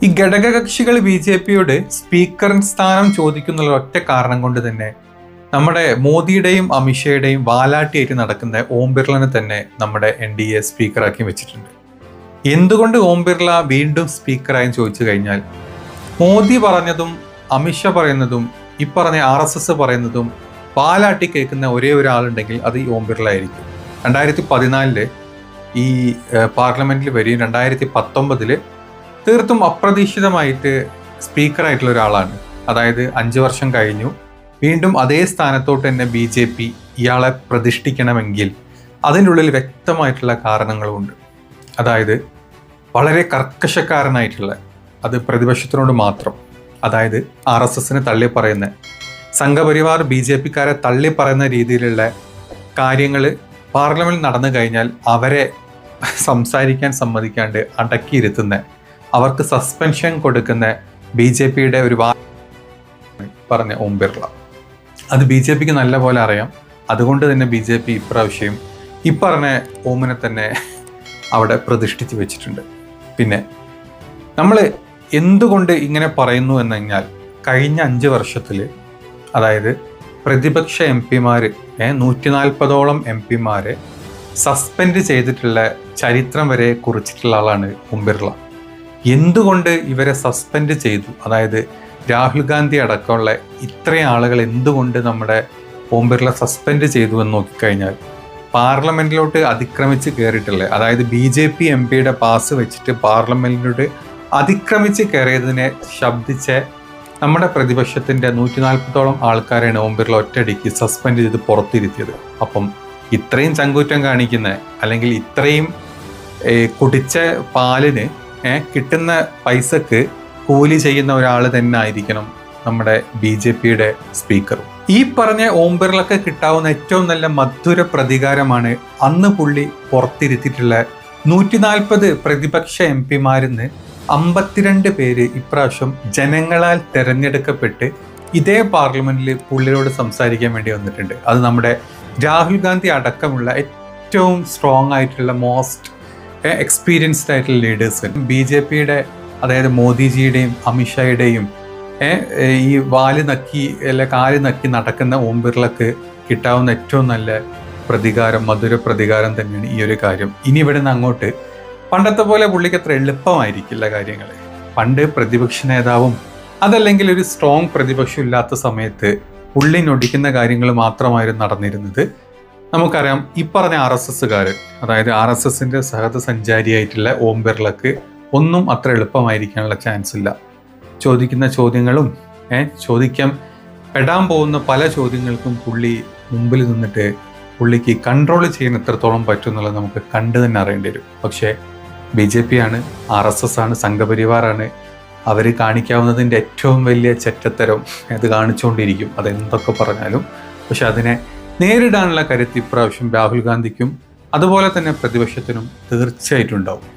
ഈ ഘടകകക്ഷികൾ B J പിയോട് സ്പീക്കർ സ്ഥാനം ചോദിക്കുന്ന ഒറ്റ കാരണം കൊണ്ട് തന്നെ നമ്മുടെ മോദിയുടെയും അമിത്ഷയുടെയും വാലാട്ടിയായിട്ട് നടക്കുന്ന ഓം ബിർളനെ തന്നെ നമ്മുടെ എൻ ഡി എ സ്പീക്കറാക്കി വെച്ചിട്ടുണ്ട്. എന്തുകൊണ്ട് ഓം ബിർള വീണ്ടും സ്പീക്കറായി ചോദിച്ചു കഴിഞ്ഞാൽ മോദി പറഞ്ഞതും അമിത്ഷാ പറയുന്നതും ഈ പറഞ്ഞ ആർ എസ് എസ് പറയുന്നതും പാലാട്ടി കേൾക്കുന്ന ഒരേ ഒരാളുണ്ടെങ്കിൽ അത് ഈ ഓം ബിർള ആയിരിക്കും. രണ്ടായിരത്തി പതിനാലിൽ ഈ പാർലമെന്റിൽ വരികയും രണ്ടായിരത്തി പത്തൊമ്പതിൽ തീർത്തും അപ്രതീക്ഷിതമായിട്ട് സ്പീക്കറായിട്ടുള്ള ഒരാളാണ്. അതായത് അഞ്ച് വർഷം കഴിഞ്ഞു. വീണ്ടും അതേ സ്ഥാനത്തോട്ട് തന്നെ ബി ജെ പി ഇയാളെ പ്രതിഷ്ഠിക്കണമെങ്കിൽ അതിനുള്ളിൽ വ്യക്തമായിട്ടുള്ള കാരണങ്ങളുമുണ്ട് അതായത് വളരെ കർക്കശക്കാരനായിട്ടുള്ള അത് പ്രതിപക്ഷത്തിനോട് മാത്രം അതായത് ആർ എസ് എസിനെ തള്ളി പറയുന്ന സംഘപരിവാർ ബി ജെ പിക്കാരെ തള്ളി പറയുന്ന രീതിയിലുള്ള കാര്യങ്ങൾ പാർലമെന്റിൽ നടന്നു കഴിഞ്ഞാൽ അവരെ സംസാരിക്കാൻ സമ്മതിക്കാണ്ട് അടക്കിയിരുത്തുന്ന അവർക്ക് സസ്പെൻഷൻ കൊടുക്കുന്ന ബി ജെ പിയുടെ ഒരു വാ പറഞ്ഞ ഓം ബിർള അത് ബി ജെ പിക്ക് നല്ല പോലെ അറിയാം. അതുകൊണ്ട് തന്നെ ബി ജെ പി ഇപ്രാവശ്യം ഈ പറഞ്ഞ ഓമിനെ തന്നെ അവിടെ പ്രതിഷ്ഠിച്ച് വെച്ചിട്ടുണ്ട്. പിന്നെ നമ്മൾ എന്തുകൊണ്ട് ഇങ്ങനെ പറയുന്നു എന്ന് കഴിഞ്ഞാൽ കഴിഞ്ഞ അഞ്ച് വർഷത്തിൽ അതായത് പ്രതിപക്ഷ എം പിമാർ നൂറ്റി നാൽപ്പതോളം എം പിമാരെ സസ്പെൻഡ് ചെയ്തിട്ടുള്ള ചരിത്രം വരെ കുറിച്ചിട്ടുള്ള ആളാണ് ഓം ബിർള എന്തുകൊണ്ട് ഇവരെ സസ്പെൻഡ് ചെയ്തു? അതായത് രാഹുൽ ഗാന്ധി അടക്കമുള്ള ഇത്രയും ആളുകൾ എന്തുകൊണ്ട് നമ്മുടെ ഓം ബിർള സസ്പെൻഡ് ചെയ്തു എന്ന് നോക്കിക്കഴിഞ്ഞാൽ പാർലമെന്റിലോട്ട് അതിക്രമിച്ച് കയറിയിട്ടില്ലേ അതായത് ബി ജെ പി എം പിയുടെ പാസ് വെച്ചിട്ട് പാർലമെന്റിലോട്ട് അതിക്രമിച്ച് കയറിയതിനെ ശബ്ദിച്ച് നമ്മുടെ പ്രതിപക്ഷത്തിന്റെ നൂറ്റി നാൽപ്പത്തോളം ആൾക്കാരെയാണ് ഓം ബിർള ഒറ്റയടിക്ക് സസ്പെൻഡ് ചെയ്ത് പുറത്തിരുത്തിയത്. അപ്പം ഇത്രയും ചങ്കൂറ്റം കാണിക്കുന്ന അല്ലെങ്കിൽ ഇത്രയും കുടിച്ച പാലിന് കിട്ടുന്ന പൈസക്ക് കൂലി ചെയ്യുന്ന ഒരാൾ തന്നെ ആയിരിക്കണം നമ്മുടെ ബി ജെ പിയുടെ സ്പീക്കറും. ഈ പറഞ്ഞ ഓം കിട്ടാവുന്ന ഏറ്റവും നല്ല മധുര പ്രതികാരമാണ് അന്ന് പുള്ളി പുറത്തിരുത്തിയിട്ടുള്ള നൂറ്റി നാൽപ്പത് പ്രതിപക്ഷ എം പിമാരിന്ന് അമ്പത്തിരണ്ട് പേര് ഇപ്രാവശ്യം ജനങ്ങളാൽ തെരഞ്ഞെടുക്കപ്പെട്ട് ഇതേ പാർലമെന്റിൽ പുള്ളിയോട് സംസാരിക്കാൻ വേണ്ടി വന്നിട്ടുണ്ട്. അത് നമ്മുടെ രാഹുൽ ഗാന്ധി അടക്കമുള്ള ഏറ്റവും സ്ട്രോങ് ആയിട്ടുള്ള മോസ്റ്റ് എക്സ്പീരിയൻസ്ഡ് ആയിട്ടുള്ള ലീഡേഴ്സ് വരും. ബി ജെ പിയുടെ അതായത് മോദിജിയുടെയും അമിത്ഷായുടെയും ഈ വാൽ നക്കി അല്ലെ കാൽ നക്കി നടക്കുന്ന ഓം ബിർളക്ക് കിട്ടാവുന്ന ഏറ്റവും നല്ല പ്രതികാരം മധുര പ്രതികാരം തന്നെയാണ് ഈ ഒരു കാര്യം. ഇനി ഇവിടെ നിന്ന് അങ്ങോട്ട് പണ്ടത്തെ പോലെ പുള്ളിക്ക് അത്ര എളുപ്പമായിരിക്കില്ല കാര്യങ്ങൾ പണ്ട് പ്രതിപക്ഷ നേതാവും അതല്ലെങ്കിൽ ഒരു സ്ട്രോങ് പ്രതിപക്ഷം ഇല്ലാത്ത സമയത്ത് പുള്ളി നൊടിക്കുന്ന കാര്യങ്ങൾ മാത്രമായിരുന്നു നടന്നിരുന്നത്. നമുക്കറിയാം ഈ പറഞ്ഞ ആർ എസ് എസ്സുകാർ അതായത് ആർ എസ് എസിന്റെ സഹത സഞ്ചാരിയായിട്ടുള്ള ഓം ബിർളക്ക് ഒന്നും അത്ര എളുപ്പമായിരിക്കാനുള്ള ചാൻസ് ഇല്ല. ചോദിക്കുന്ന ചോദ്യങ്ങളും ചോദിക്കാൻ പെടാൻ പോകുന്ന പല ചോദ്യങ്ങൾക്കും പുള്ളി മുമ്പിൽ നിന്നിട്ട് പുള്ളിക്ക് കൺട്രോൾ ചെയ്യാൻ എത്രത്തോളം പറ്റും എന്നുള്ളത് നമുക്ക് കണ്ടു തന്നെ അറിയേണ്ടി വരും. പക്ഷേ ബി ജെ പി ആണ് ആർ എസ് എസ് ആണ് സംഘപരിവാറാണ്. അവർ കാണിക്കാവുന്നതിന്റെ ഏറ്റവും വലിയ ചെറ്റത്തരം അത് കാണിച്ചുകൊണ്ടിരിക്കും. അതെന്തൊക്കെ പറഞ്ഞാലും. പക്ഷെ അതിനെ നേരിടാനുള്ള കരുത്ത് ഇപ്രാവശ്യം രാഹുൽ ഗാന്ധിക്കും അതുപോലെ തന്നെ പ്രതിപക്ഷത്തിനും തീർച്ചയായിട്ടും ഉണ്ടാവും